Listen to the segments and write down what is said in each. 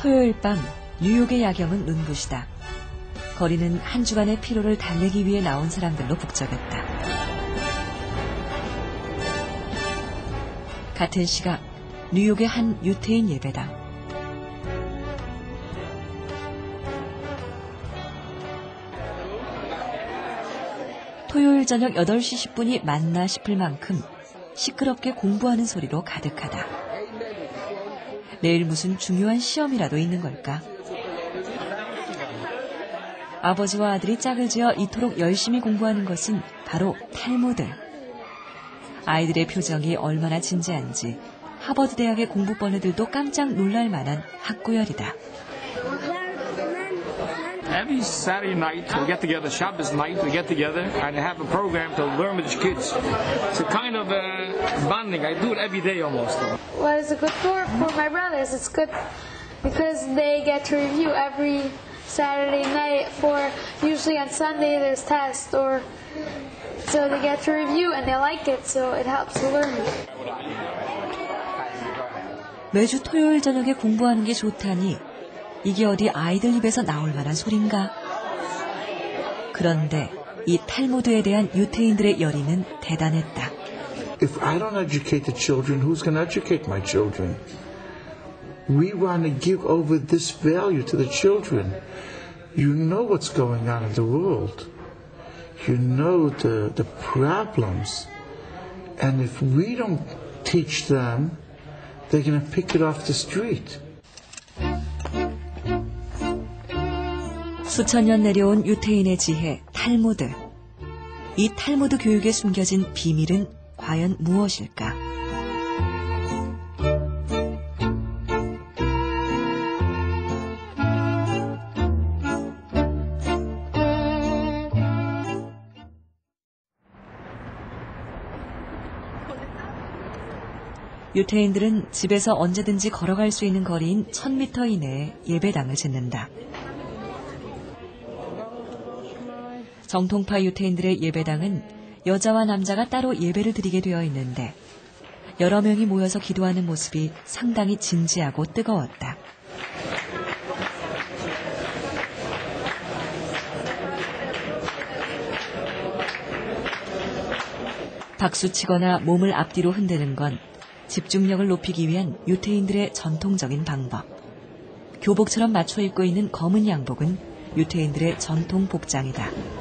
토요일 밤 뉴욕의 야경은 눈부시다. 거리는 한 주간의 피로를 달래기 위해 나온 사람들로 북적였다. 같은 시각 뉴욕의 한 유태인 예배당. 토요일 저녁 8시 10분이 맞나 싶을 만큼 시끄럽게 공부하는 소리로 가득하다. 내일 무슨 중요한 시험이라도 있는 걸까? 아버지와 아들이 짝을 지어 이토록 열심히 공부하는 것은 바로 탈무드. 아이들의 표정이 얼마나 진지한지 하버드 대학의 공부벌레들도 깜짝 놀랄 만한 학구열이다. Every Saturday night we get together, Shabbos night we get together and have a program to learn with the kids. It's a kind of uh, bonding. I do it every day almost. What is it good for? For my brothers, it's good because they get to review every Saturday night. For usually on Sunday there's tests, or so they get to review and they like it, so it helps to learn. 매주 토요일 저녁에 공부하는 게 좋다니 이게 어디 아이들 입에서 나올 만한 소린가? 그런데 이 탈무드에 대한 유태인들의 열의는 대단했다. If I don't educate the children, who's going to educate my children? We want to give over this value to the children. You know what's going on in the world. You know the, the problems. And if we don't teach them, they're going to pick it off the street. 수천 년 내려온 유태인의 지혜, 탈무드. 이 탈무드 교육에 숨겨진 비밀은 과연 무엇일까? 유태인들은 집에서 언제든지 걸어갈 수 있는 거리인 1000m 이내에 예배당을 짓는다. 정통파 유태인들의 예배당은 여자와 남자가 따로 예배를 드리게 되어 있는데 여러 명이 모여서 기도하는 모습이 상당히 진지하고 뜨거웠다. 박수치거나 몸을 앞뒤로 흔드는 건 집중력을 높이기 위한 유태인들의 전통적인 방법. 교복처럼 맞춰 입고 있는 검은 양복은 유태인들의 전통 복장이다.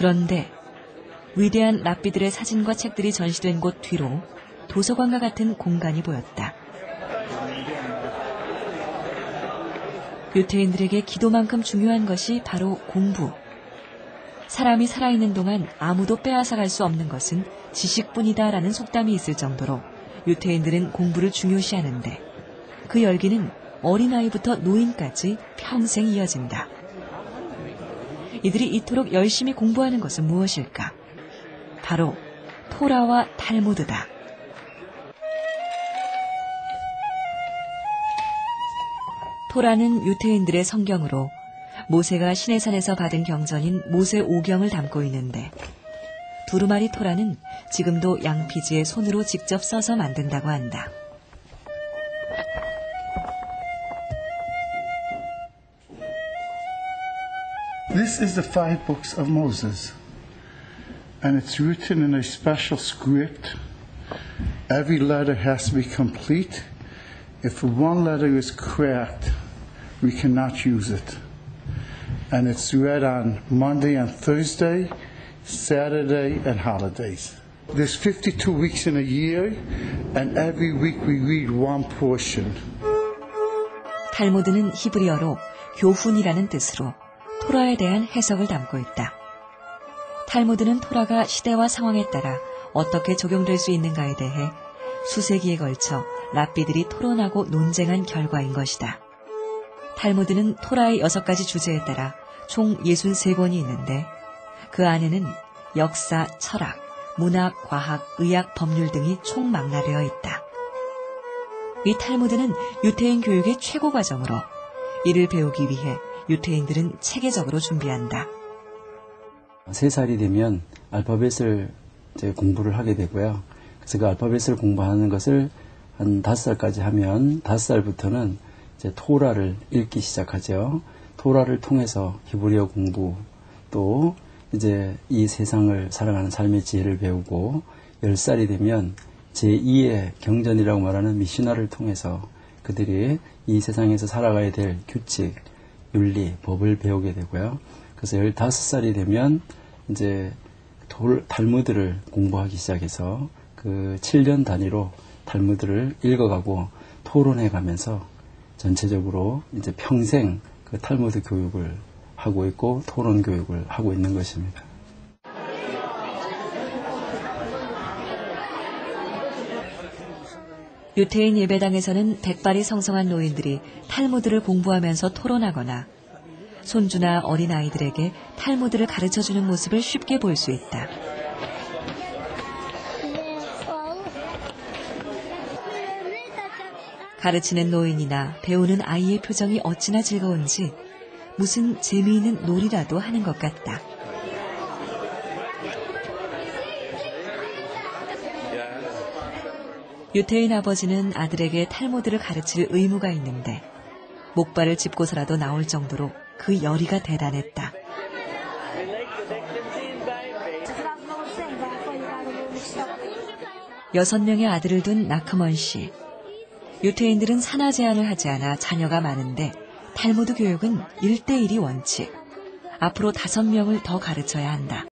그런데 위대한 랍비들의 사진과 책들이 전시된 곳 뒤로 도서관과 같은 공간이 보였다. 유태인들에게 기도만큼 중요한 것이 바로 공부. 사람이 살아있는 동안 아무도 빼앗아갈 수 없는 것은 지식뿐이다라는 속담이 있을 정도로 유태인들은 공부를 중요시하는데 그 열기는 어린아이부터 노인까지 평생 이어진다. 이들이 이토록 열심히 공부하는 것은 무엇일까? 바로 토라와 탈무드다. 토라는 유태인들의 성경으로 모세가 시내산에서 받은 경전인 모세 오경을 담고 있는데 두루마리 토라는 지금도 양피지에 손으로 직접 써서 만든다고 한다. This is the five books of Moses, and it's written in a special script. Every letter has to be complete. If one letter is cracked, we cannot use it. And it's read on Monday and Thursday, Saturday, and holidays. There's 52 weeks in a year, and every week we read one portion. 탈무드는 히브리어로 교훈이라는 뜻으로 토라에 대한 해석을 담고 있다. 탈무드는 토라가 시대와 상황에 따라 어떻게 적용될 수 있는가에 대해 수세기에 걸쳐 랍비들이 토론하고 논쟁한 결과인 것이다. 탈무드는 토라의 여섯 가지 주제에 따라 총 63권이 있는데 그 안에는 역사, 철학, 문학, 과학, 의학, 법률 등이 총망라되어 있다. 이 탈무드는 유태인 교육의 최고 과정으로 이를 배우기 위해 유태인들은 체계적으로 준비한다. 세 살이 되면 알파벳을 이제 공부를 하게 되고요. 그래서 그 알파벳을 공부하는 것을 한 다섯 살까지 하면 다섯 살부터는 이제 토라를 읽기 시작하죠. 토라를 통해서 히브리어 공부 또 이제 이 세상을 살아가는 삶의 지혜를 배우고 열 살이 되면 제2의 경전이라고 말하는 미시나를 통해서 그들이 이 세상에서 살아가야 될 규칙, 윤리, 법을 배우게 되고요. 그래서 15살이 되면 이제 돌, 탈무드를 공부하기 시작해서 그 7년 단위로 탈무드를 읽어가고 토론해 가면서 전체적으로 이제 평생 그 탈무드 교육을 하고 있고 토론 교육을 하고 있는 것입니다. 유태인 예배당에서는 백발이 성성한 노인들이 탈무드를 공부하면서 토론하거나 손주나 어린 아이들에게 탈무드를 가르쳐 주는 모습을 쉽게 볼 수 있다. 가르치는 노인이나 배우는 아이의 표정이 어찌나 즐거운지 무슨 재미있는 놀이라도 하는 것 같다. 유태인 아버지는 아들에게 탈모드를 가르칠 의무가 있는데 목발을 짚고서라도 나올 정도로 그 열의가 대단했다. 여섯 명의 아들을 둔 나크먼 씨. 유태인들은 산하 제한을 하지 않아 자녀가 많은데 탈모드 교육은 1대1이 원칙. 앞으로 다섯 명을 더 가르쳐야 한다.